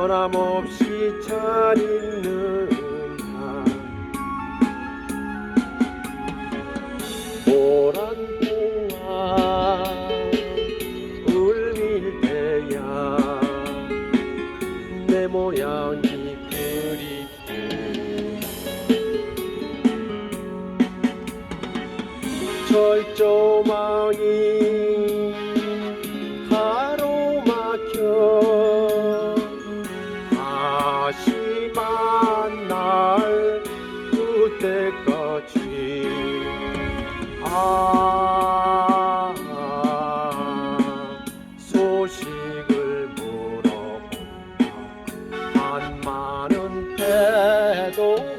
변함없이 잘한 노란 동화 울밀 때야. 내 모양이 그립고 철조망이 아 소식을 물어본다 한 많은 태도방아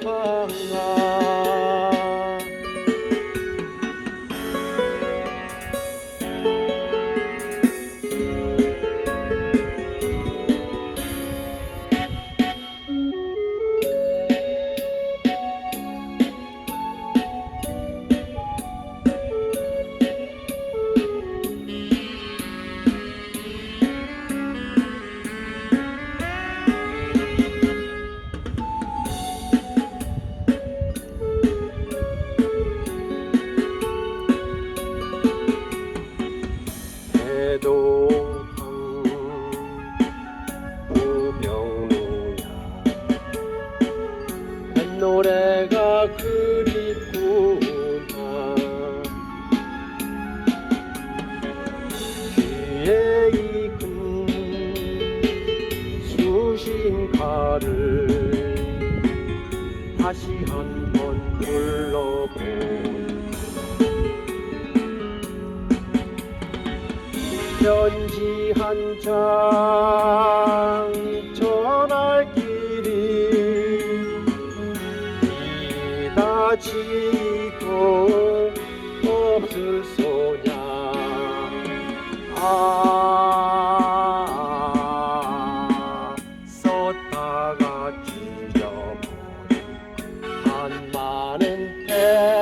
대동항 우병우야. 뱃노래가 그립구나. 귀에 익은 수신가를 다시 한 번 불러본다 편지 한장 전할 길이 이다지도 없을 소냐. 아 썼다가 지려버린 한 많은 태도